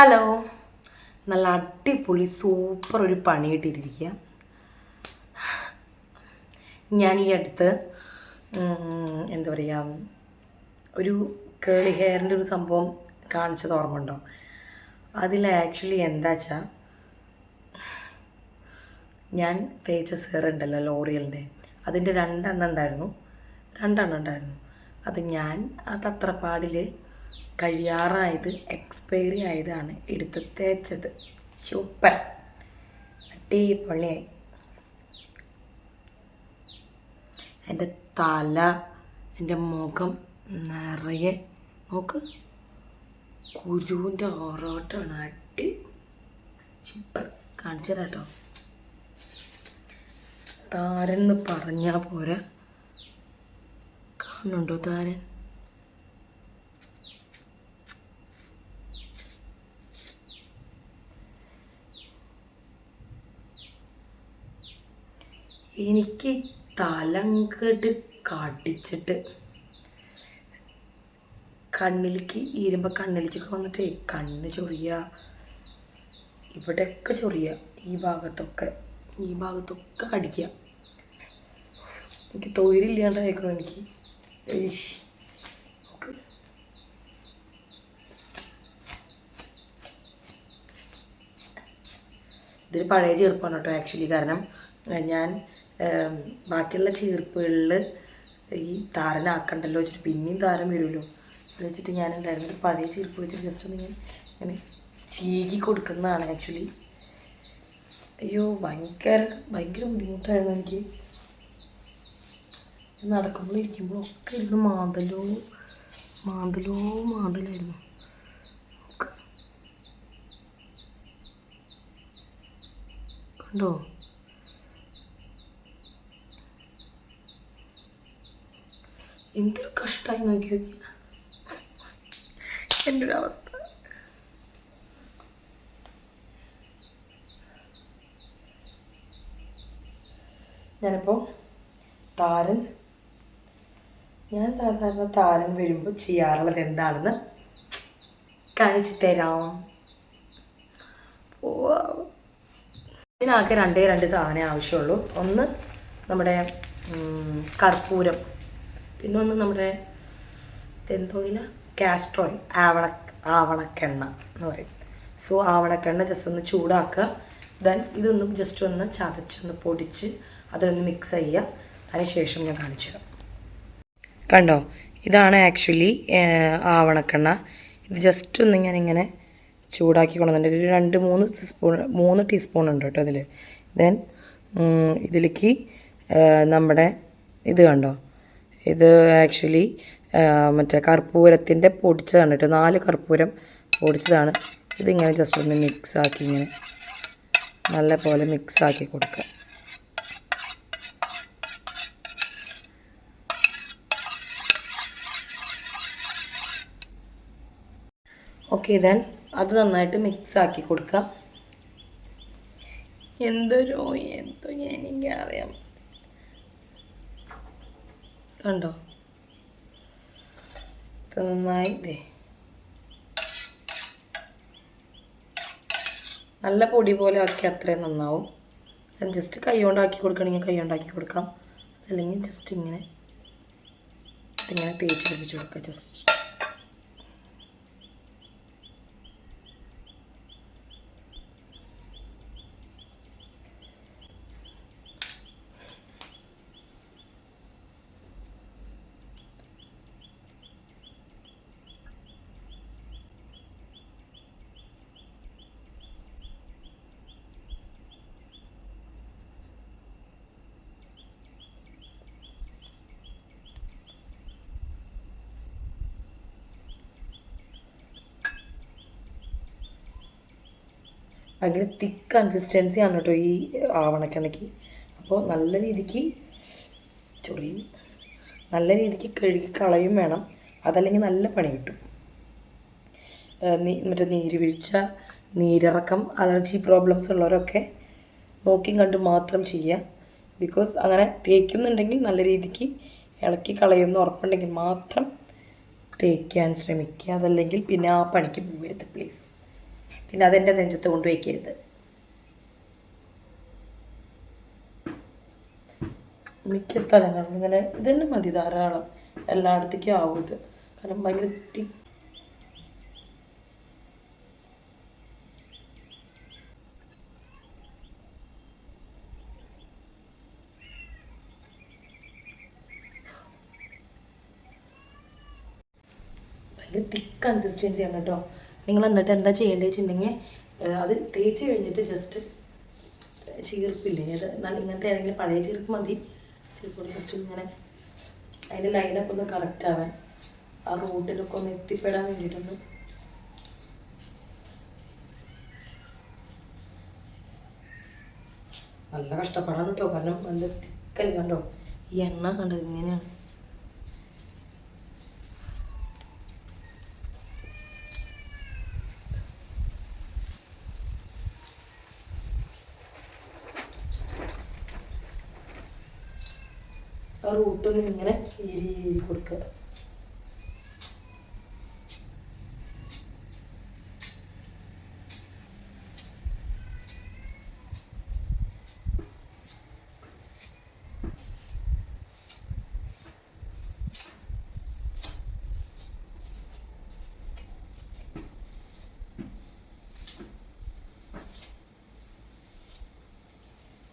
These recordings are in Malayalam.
ഹലോ നല്ല അടിപൊളി സൂപ്പർ ഒരു പണി ഇട്ടിരിക്കുക ഞാൻ ഈ അടുത്ത് എന്താ പറയുക ഒരു കേളി ഹെയറിന്റെ ഒരു സംഭവം കാണിച്ചത് ഓർമ്മ ഉണ്ടോ അതിൽ ആക്ച്വലി എന്താ വെച്ചാൽ ഞാൻ തേച്ച സെറുണ്ടല്ലോ ലോറിയലിന്റെ അതിന്റെ രണ്ടെണ്ണം ഉണ്ടായിരുന്നു. രണ്ടെണ്ണം ഉണ്ടായിരുന്നു. അത് ഞാൻ അത് അത്ര പാടിൽ കഴിയാറായത് എക്സ്പയറി ആയതാണ് എടുത്ത് തേച്ചത്. സൂപ്പർ അടിപൊളിയായി. എന്റെ തല എന്റെ മുഖം നിറയെ നോക്ക് കുരുവിന്റെ ഓറോട്ടാണ് അടി സൂപ്പർ കാണിച്ചു തരാം കേട്ടോ താരൻ എന്ന് പറഞ്ഞാൽ പോരാ. കാണുന്നുണ്ടോ താരൻ? എനിക്ക് തലങ്കട്ട് കാട്ടിച്ചിട്ട്. കണ്ണിലേക്ക് ഈരുമ്പോൾ കണ്ണിലേക്കൊക്കെ വന്നിട്ട് കണ്ണ് ചൊറിയ. ഇവിടെയൊക്കെ ചൊറിയ ഈ ഭാഗത്തൊക്കെ. ഈ ഭാഗത്തൊക്കെ കടിക്കുക എനിക്ക് തൊഴിലില്ലാണ്ടായിരിക്കണം എനിക്ക്. ഇതൊരു പഴയ ചെറുപ്പമാണ് കേട്ടോ ആക്ച്വലി കാരണം ഞാൻ ബാക്കിയുള്ള ചീർപ്പുകളിൽ ഈ താരനാക്കണ്ടല്ലോ വെച്ചിട്ട് പിന്നെയും താരം വരുമല്ലോ അത് വെച്ചിട്ട് ഞാൻ ഉണ്ടായിരുന്നത് പഴയ ചീർപ്പ് വെച്ചിട്ട് ജസ്റ്റ് ഒന്ന് ഞാൻ ഇങ്ങനെ ചീകി കൊടുക്കുന്നതാണ് ആക്ച്വലി അയ്യോ ഭയങ്കര ഭയങ്കര ബുദ്ധിമുട്ടായിരുന്നു എനിക്ക്. നടക്കുമ്പോൾ ഒക്കെ ഇരുന്ന് മാന്തലോ മാന്തലോ മാന്തലായിരുന്നു. കണ്ടോ? എന്തൊരു കഷ്ടമായി നോക്കി നോക്കി. എന്റെ ഒരു അവസ്ഥ ഞാനിപ്പോൾ താരൻ. ഞാൻ സാധാരണ താരൻ വരുമ്പോൾ ചെയ്യാറുള്ളത് എന്താണെന്ന് കാണിച്ചു തരാം. ഇതിനാകെ രണ്ടേ രണ്ട് സാധനമേ ആവശ്യമുള്ളൂ. ഒന്ന് നമ്മുടെ കർപ്പൂരം. പിന്നെ ഒന്ന് നമ്മുടെ എന്തോ ഇല്ല കാസ്ട്രോയിൽ ആവണ ആവണക്കെണ്ണ എന്ന് പറയും. സോ ആവണക്കെണ്ണ ജസ്റ്റ് ഒന്ന് ചൂടാക്കുക. ദെൻ ഇതൊന്ന് ജസ്റ്റ് ഒന്ന് ചതച്ചൊന്ന് പൊടിച്ച് അതൊന്ന് മിക്സ് ചെയ്യുക. അതിനുശേഷം ഞാൻ കാണിച്ചു തരാം. കണ്ടോ? ഇതാണ് ആക്ച്വലി ആവണക്കെണ്ണ. ഇത് ജസ്റ്റ് ഒന്ന് ഞാൻ ഇങ്ങനെ ചൂടാക്കി കൊണ്ടുവന്നിട്ട് ഒരു രണ്ട് മൂന്ന് സ്പൂൺ മൂന്ന് ടീസ്പൂൺ ഉണ്ട് കേട്ടോ ഇതിൽ ദെൻ ഇതിലേക്ക് നമ്മുടെ ഇത് കണ്ടോ? ഇത് ആക്ച്വലി മറ്റേ കർപ്പൂരത്തിന്റെ പൊടിച്ചതാണ് കേട്ടോ നാല് കർപ്പൂരം പൊടിച്ചതാണ്. ഇതിങ്ങനെ ജസ്റ്റ് ഒന്ന് മിക്സാക്കി ഇങ്ങനെ നല്ല പോലെ മിക്സാക്കി കൊടുക്കുക. ഓക്കെ ദെൻ അത് നന്നായിട്ട് മിക്സാക്കി കൊടുക്കുക. എന്തൊരു എന്തോ എനിക്ക് അറിയാം കണ്ടോ? നന്നായി നല്ല പൊടി പോലെ ആക്കി അത്രയും നന്നാവും. ജസ്റ്റ് കൈ കൊണ്ടാക്കി കൊടുക്കണമെങ്കിൽ കൈ കൊണ്ടാക്കി കൊടുക്കാം. അല്ലെങ്കിൽ ജസ്റ്റ് ഇങ്ങനെ ഇങ്ങനെ തേച്ച് പിടിപ്പിച്ച് കൊടുക്കുക ജസ്റ്റ് ഭയങ്കര തിക്ക് കൺസിസ്റ്റൻസി ആണ് കേട്ടോ ഈ ആവണക്കണക്ക്. അപ്പോൾ നല്ല രീതിക്ക് ചൊറിയും. നല്ല രീതിക്ക് കഴുകി കളയും വേണം. അതല്ലെങ്കിൽ നല്ല പണി കിട്ടും. മറ്റേ നീര് വീഴ്ച നീരിറക്കം അലർജി പ്രോബ്ലംസ് ഉള്ളവരൊക്കെ നോക്കിയും കണ്ടും മാത്രം ചെയ്യുക. ബിക്കോസ് അങ്ങനെ തേക്കുന്നുണ്ടെങ്കിൽ നല്ല രീതിക്ക് ഇളക്കി കളയുമെന്ന് ഉറപ്പുണ്ടെങ്കിൽ മാത്രം തേക്കാൻ ശ്രമിക്കുക. അതല്ലെങ്കിൽ പിന്നെ ആ പണിക്ക് പോകരുത് പ്ലീസ് പിന്നെ അതെന്റെ നെഞ്ചത്ത് കൊണ്ടുവയ്ക്കരുത്. മിക്ക സ്ഥലങ്ങളിലും ഇങ്ങനെ ഇതന്നെ മതി ധാരാളം. എല്ലായിടത്തേക്കും ആവും ഇത്. കാരണം ഭയങ്കര ഭയങ്കര തിക്ക് കൺസിസ്റ്റൻസി ആണ് കേട്ടോ. നിങ്ങൾ എന്നിട്ട് എന്താ ചെയ്യേണ്ടത് വെച്ചിട്ടുണ്ടെങ്കിൽ അത് തേച്ച് കഴിഞ്ഞിട്ട് ജസ്റ്റ് ചീർപ്പില്ലേ? അത് ഇങ്ങനത്തെ ഏതെങ്കിലും പഴയ ചീർപ്പ് മതി. ചീർപ്പോട് ജസ്റ്റ് ഇങ്ങനെ അതിന്റെ ലൈനൊക്കെ ഒന്ന് കറക്റ്റ് ആവാൻ ആ റൂട്ടിലൊക്കെ ഒന്ന് എത്തിപ്പെടാൻ വേണ്ടിയിട്ടൊന്ന്. നല്ല കഷ്ടപ്പാടാണ് കേട്ടോ കാരണം നല്ല തിക്കല്ല കണ്ടോ ഈ എണ്ണ കണ്ടത് ഇങ്ങനെയാണ്. ആ റൂട്ടൊന്ന് ഇങ്ങനെ ഈരി കൊടുക്കുക.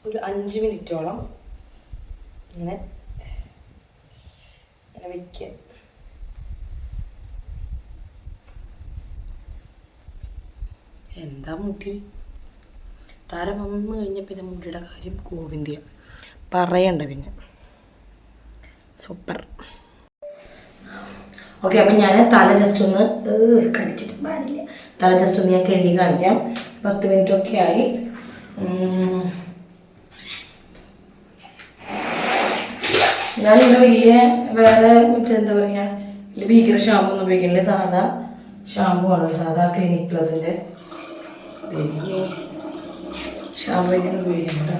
ഒരു അഞ്ച് മിനിറ്റോളം ഇങ്ങനെ വെക്കുക എന്താ മുടി? താരം വന്നു കഴിഞ്ഞ പിന്നെ മുടിയുടെ കാര്യം ഗോവിന്ദ പറയണ്ട പിന്നെ. സൂപ്പർ. ഓക്കെ അപ്പം ഞാൻ തല ജസ്റ്റ് ഒന്ന് കടിച്ചിട്ട് പാടില്ല. തല ജസ്റ്റ് ഒന്ന് ഞാൻ കഴുകി കാണിക്കാം. പത്ത് മിനിറ്റ് ഒക്കെ ആയി. ഞാനിവിടെ വലിയ വേറെ മറ്റേ എന്താ പറയുക വലിയ ഭീകര ഷാമ്പു ഒന്നും ഉപയോഗിക്കുന്നില്ല. സാധാ ഷാമ്പു ആണ്. സാധാ ക്ലിനിക് പ്ലസിന്റെ ഷാമ്പു എങ്ങനെ ഉപയോഗിക്കുന്നുണ്ട്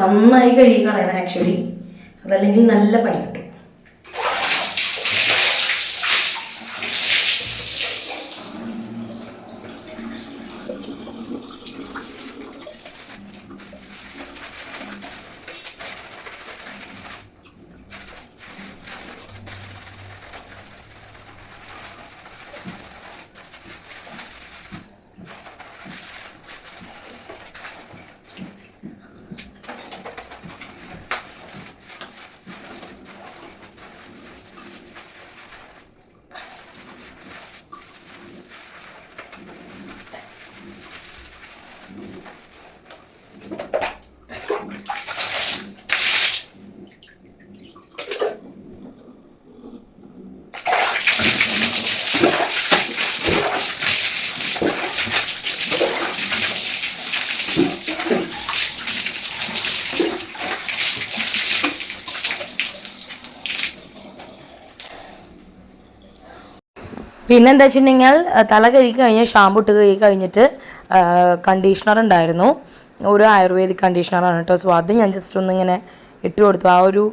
നന്നായി കഴുകി കളയണം ആക്ച്വലി അതല്ലെങ്കിൽ നല്ല പണി. കിട്ടും പിന്നെ എന്താ വെച്ചിട്ടുണ്ടെങ്കിൽ തല കഴുകി കഴിഞ്ഞ് ഷാമ്പു ഇട്ട് കഴുകി കഴിഞ്ഞിട്ട് കണ്ടീഷണർ ഉണ്ടായിരുന്നു. ഒരു ആയുർവേദിക് കണ്ടീഷണറാണ് കേട്ടോ. സോ അത് ഞാൻ ജസ്റ്റ് ഒന്ന് ഇങ്ങനെ ഇട്ട് കൊടുത്തു. ആ ഒരു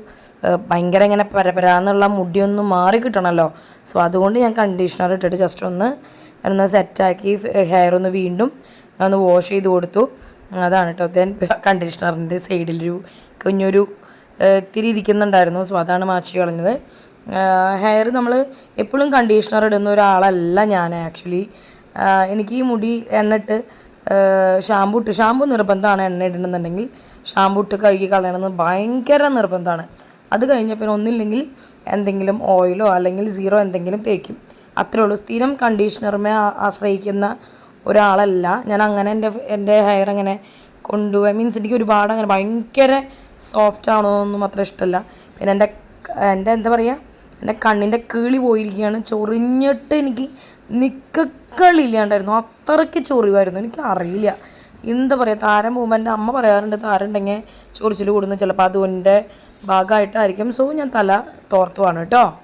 ഭയങ്കര ഇങ്ങനെ പരപരാന്നുള്ള മുടിയൊന്നും മാറി കിട്ടണമല്ലോ സോ അതുകൊണ്ട് ഞാൻ കണ്ടീഷണർ ഇട്ടിട്ട് ജസ്റ്റ് ഒന്ന് ഒന്ന് സെറ്റാക്കി ഹെയർ ഒന്ന് വീണ്ടും ഒന്ന് വാഷ് ചെയ്ത് കൊടുത്തു. അതാണ് കേട്ടോ. ദെൻ കണ്ടീഷണറിന്റെ സൈഡിലൊരു കുഞ്ഞൊരു തിരി ഇത്തിരി ഇരിക്കുന്നുണ്ടായിരുന്നു. സോ അതാണ് മാറ്റി കളഞ്ഞത്. ഹെയർ നമ്മൾ എപ്പോഴും കണ്ടീഷണർ ഇടുന്ന ഒരാളല്ല ഞാൻ ആക്ച്വലി എനിക്ക് ഈ മുടി എണ്ണിട്ട് ഷാമ്പു ഇട്ട് ഷാമ്പു നിർബന്ധമാണ് എണ്ണ ഇടണമെന്നുണ്ടെങ്കിൽ. ഷാമ്പു ഇട്ട് കഴുകി കളയണമെന്ന് ഭയങ്കര നിർബന്ധമാണ്. അത് കഴിഞ്ഞ പിന്നെ ഒന്നില്ലെങ്കിൽ എന്തെങ്കിലും ഓയിലോ അല്ലെങ്കിൽ സീറോ എന്തെങ്കിലും തേക്കും. അത്രേ ഉള്ളൂ. സ്ഥിരം കണ്ടീഷണറുമേ ആശ്രയിക്കുന്ന ഒരാളല്ല. ഞാൻ അങ്ങനെ എന്റെ എന്റെ ഹെയർ അങ്ങനെ കൊണ്ടുപോയി മീൻസ് എനിക്ക് ഒരുപാട് അങ്ങനെ ഭയങ്കര സോഫ്റ്റ് ആണോ എന്നൊന്നും അത്ര ഇഷ്ടമല്ല. പിന്നെ എന്റെ എന്റെ എന്താ പറയുക എന്റെ കണ്ണിന്റെ കീളി പോയിരിക്കുകയാണ്. ചൊറിഞ്ഞിട്ട് എനിക്ക് നിക്കക്കളില്ലാണ്ടായിരുന്നു അത്രയ്ക്ക് ചൊറിവായിരുന്നു. എനിക്ക് അറിയില്ല. എന്താ പറയുക താരം പോകുമ്പോൾ എന്റെ അമ്മ പറയാറുണ്ട് താരം ഉണ്ടെങ്കിൽ ചൊറിച്ചിൽ കൂടുന്നു. ചിലപ്പോൾ അതുകൊണ്ട് ഭാഗമായിട്ടായിരിക്കും. സോ ഞാൻ തല തോർത്തുവാണ് കേട്ടോ.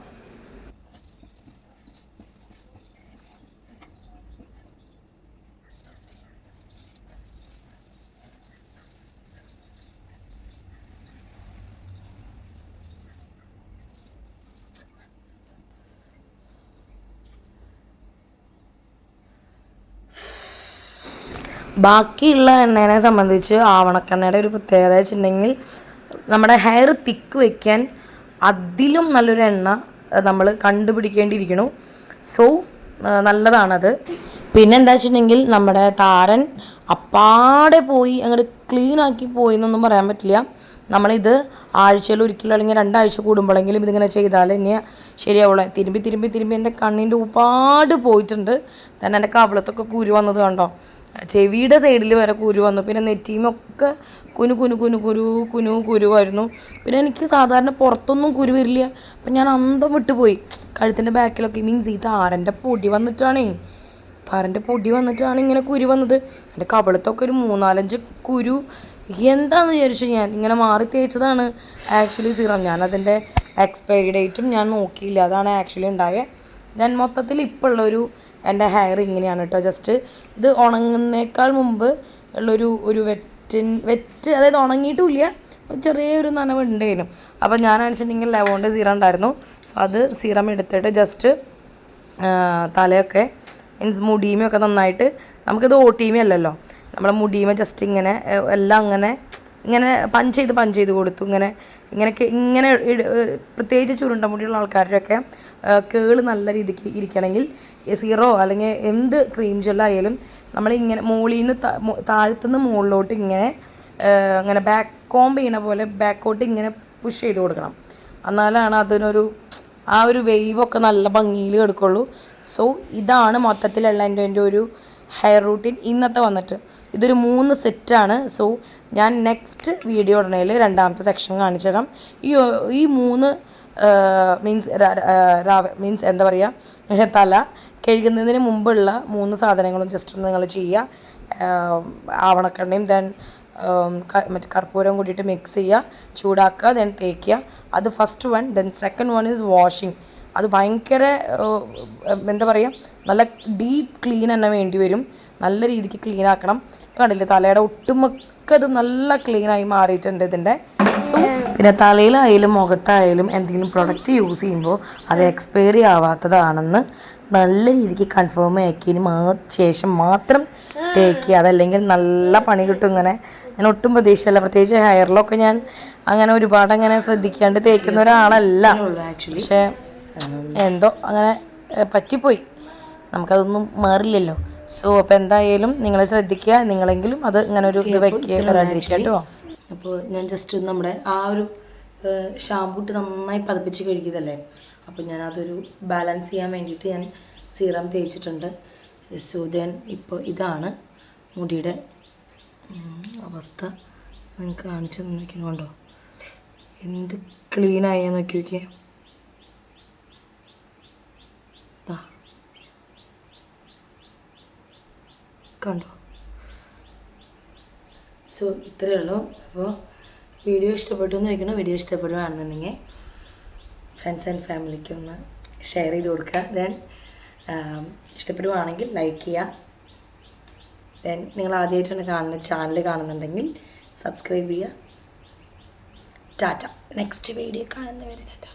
ബാക്കിയുള്ള എണ്ണേനെ സംബന്ധിച്ച് ആവണക്കെണ്ണയുടെ ഒരു പ്രത്യേകത വെച്ചിട്ടുണ്ടെങ്കിൽ നമ്മുടെ ഹെയർ തിക്ക് വയ്ക്കാൻ അതിലും നല്ലൊരു എണ്ണ നമ്മൾ കണ്ടുപിടിക്കേണ്ടിയിരിക്കണു സോ നല്ലതാണത്. പിന്നെ എന്താ വെച്ചിട്ടുണ്ടെങ്കിൽ നമ്മുടെ താരൻ അപ്പാടെ പോയി അങ്ങോട്ട് ക്ലീൻ ആക്കി പോയി എന്നൊന്നും പറയാൻ പറ്റില്ല. നമ്മളിത് ആഴ്ചയിൽ ഒരിക്കലും അല്ലെങ്കിൽ രണ്ടാഴ്ച കൂടുമ്പോഴെങ്കിലും ഇതിങ്ങനെ ചെയ്താൽ ഇനി ശരിയാവുള്ളൂ. തിരുമ്പി തിരുമ്പി തിരുമ്പി എന്റെ കണ്ണിന്റെ ഒരുപാട് പോയിട്ടുണ്ട്. തന്നെ എന്റെ കവളത്തൊക്കെ കുരു വന്നത് കണ്ടോ? ചെവിയുടെ സൈഡിൽ വരെ കുരു വന്നു. പിന്നെ നെറ്റിയുമൊക്കെ കുനു കുനു കുനു കുരു കുനു കുരുവായിരുന്നു പിന്നെ എനിക്ക് സാധാരണ പുറത്തൊന്നും കുരു വരില്ല. അപ്പം ഞാൻ അന്തം വിട്ടുപോയി. കഴുത്തിന്റെ ബാക്കിലൊക്കെ മീൻസ് ഈ താരന്റെ പൊടി വന്നിട്ടാണേ. താരന്റെ പൊടി വന്നിട്ടാണ് ഇങ്ങനെ കുരു വന്നത്. എന്റെ കവളത്തൊക്കെ ഒരു മൂന്നാലഞ്ച് കുരു. എന്താന്ന് വിചാരിച്ചു ഞാൻ. ഇങ്ങനെ മാറി തേച്ചതാണ് ആക്ച്വലി സീറം ഞാൻ അതിന്റെ എക്സ്പയറി ഡേറ്റും ഞാൻ നോക്കിയില്ല. അതാണ് ആക്ച്വലി ഉണ്ടായത് ഞാൻ മൊത്തത്തിൽ ഇപ്പോൾ ഉള്ളൊരു എന്റെ ഹെയർ ഇങ്ങനെയാണ് കേട്ടോ. ജസ്റ്റ് ഇത് ഉണങ്ങുന്നേക്കാൾ മുമ്പ് ഉള്ളൊരു ഒരു വെറ്റിൻ വെറ്റ് അതായത് ഉണങ്ങിയിട്ടുമില്ല ചെറിയൊരു നനവ് ഉണ്ടായിരുന്നു അപ്പോൾ ഞാൻ വെച്ചിട്ടുണ്ടെങ്കിൽ ലെവോണ്ട് സീറം ഉണ്ടായിരുന്നു. സോ അത് സീറം എടുത്തിട്ട് ജസ്റ്റ് തലയൊക്കെ മീൻസ് മുടിയുമൊക്കെ നന്നായിട്ട് നമുക്കിത് ഓട്ടീമ അല്ലല്ലോ. നമ്മുടെ മുടിയുമ ജസ്റ്റ് ഇങ്ങനെ എല്ലാം അങ്ങനെ ഇങ്ങനെ പഞ്ച് ചെയ്ത് പഞ്ച് ചെയ്ത് കൊടുത്തു. ഇങ്ങനെ ഇങ്ങനെയൊക്കെ ഇങ്ങനെ പ്രത്യേകിച്ച് ചുരുണ്ട മുടിയുള്ള ആൾക്കാരുടെയൊക്കെ കേൾ നല്ല രീതിക്ക് ഇരിക്കണമെങ്കിൽ സീറോ അല്ലെങ്കിൽ എന്ത് ക്രീം ജെല്ലായാലും നമ്മളിങ്ങനെ മുകളിൽ നിന്ന് താഴ്ത്തുന്ന മുകളിലോട്ട് ഇങ്ങനെ അങ്ങനെ ബാക്ക് കോംബ് ചെയ്യണ പോലെ ബാക്കോട്ട് ഇങ്ങനെ പുഷ് ചെയ്ത് കൊടുക്കണം. എന്നാലാണ് അതിനൊരു ആ ഒരു വേവൊക്കെ നല്ല ഭംഗിയിൽ എടുക്കുള്ളൂ സോ ഇതാണ് മൊത്തത്തിലുള്ള എന്റെ എന്റെ ഒരു ഹെയർ റൂട്ടീൻ ഇന്നത്തെ വന്നിട്ട്. ഇതൊരു മൂന്ന് സെറ്റാണ്. സോ ഞാൻ നെക്സ്റ്റ് വീഡിയോ ഉടനയിൽ രണ്ടാമത്തെ സെക്ഷൻ കാണിച്ചു തരാം. ഈ ഈ മൂന്ന് മീൻസ് മീൻസ് എന്താ പറയുക തല കഴുകുന്നതിന് മുമ്പുള്ള മൂന്ന് സാധനങ്ങളും ജസ്റ്റ് നിങ്ങൾ ചെയ്യുക. ആവണക്കെണ്ണയും ദെൻ മറ്റേ കർപ്പൂരം കൂടിയിട്ട് മിക്സ് ചെയ്യുക ചൂടാക്കുക ദെൻ തേക്കുക. അത് first one then second one is washing അത് ഭയങ്കര എന്താ പറയുക നല്ല ഡീപ്പ് ക്ലീൻ തന്നെ വേണ്ടി വരും. നല്ല രീതിക്ക് ക്ലീൻ ആക്കണം. കണ്ടില്ലേ തലയുടെ ഒട്ടുമിക്കതും നല്ല ക്ലീനായി മാറിയിട്ടുണ്ട് ഇതിന്റെ. സോ പിന്നെ തലയിലായാലും മുഖത്തായാലും എന്തെങ്കിലും പ്രൊഡക്റ്റ് യൂസ് ചെയ്യുമ്പോൾ അത് എക്സ്പയറി ആവാത്തതാണെന്ന് നല്ല രീതിക്ക് കൺഫേം ആക്കിയതിന് മാ ശേഷം മാത്രം തേക്കുക അതല്ലെങ്കിൽ നല്ല പണി കിട്ടും ഇങ്ങനെ. ഞാൻ ഒട്ടും പ്രതീക്ഷിച്ചല്ല പ്രത്യേകിച്ച് ഹെയറിലൊക്കെ ഞാൻ അങ്ങനെ ഒരുപാട് അങ്ങനെ ശ്രദ്ധിക്കാണ്ട് തേക്കുന്ന ഒരാളല്ല. പക്ഷേ എന്തോ അങ്ങനെ പറ്റിപ്പോയി. നമുക്കതൊന്നും മാറില്ലല്ലോ. സോ അപ്പോൾ എന്തായാലും നിങ്ങൾ ശ്രദ്ധിക്കുക. നിങ്ങളെങ്കിലും അത് ഇങ്ങനെ ഒരു ഇത് വെക്കുക വരാണ്ടിരിക്കുക കേട്ടോ. അപ്പോൾ ഞാൻ ജസ്റ്റ് നമ്മുടെ ആ ഒരു ഷാമ്പൂട്ട് നന്നായി പതിപ്പിച്ച് കഴുകിയതല്ലേ? അപ്പോൾ ഞാൻ അതൊരു ബാലൻസ് ചെയ്യാൻ വേണ്ടിയിട്ട് ഞാൻ സീറം തേച്ചിട്ടുണ്ട്. സോ ദെൻ ഇപ്പോൾ ഇതാണ് മുടിയുടെ അവസ്ഥ. നിങ്ങൾക്ക് കാണിച്ചു തന്നിരിക്കണുണ്ടോ എന്ത് ക്ലീനായി നോക്കി നോക്കിയേ കണ്ടോ? സോ ഇത്രയേ ഉള്ളൂ. അപ്പോൾ വീഡിയോ ഇഷ്ടപ്പെട്ടു എന്ന് ചോദിക്കണം വീഡിയോ ഇഷ്ടപ്പെടുകയാണെന്നുണ്ടെങ്കിൽ ഫ്രണ്ട്സ് ആൻഡ് ഫാമിലിക്ക് ഒന്ന് ഷെയർ ചെയ്ത് കൊടുക്കുക. ദെൻ ഇഷ്ടപ്പെടുകയാണെങ്കിൽ ലൈക്ക് ചെയ്യുക. ദെൻ നിങ്ങൾ ആദ്യമായിട്ടാണ് കാണുന്ന ചാനൽ കാണുന്നുണ്ടെങ്കിൽ സബ്സ്ക്രൈബ് ചെയ്യുക. ടാറ്റ നെക്സ്റ്റ് വീഡിയോ കാണുന്നവരെ ടാറ്റ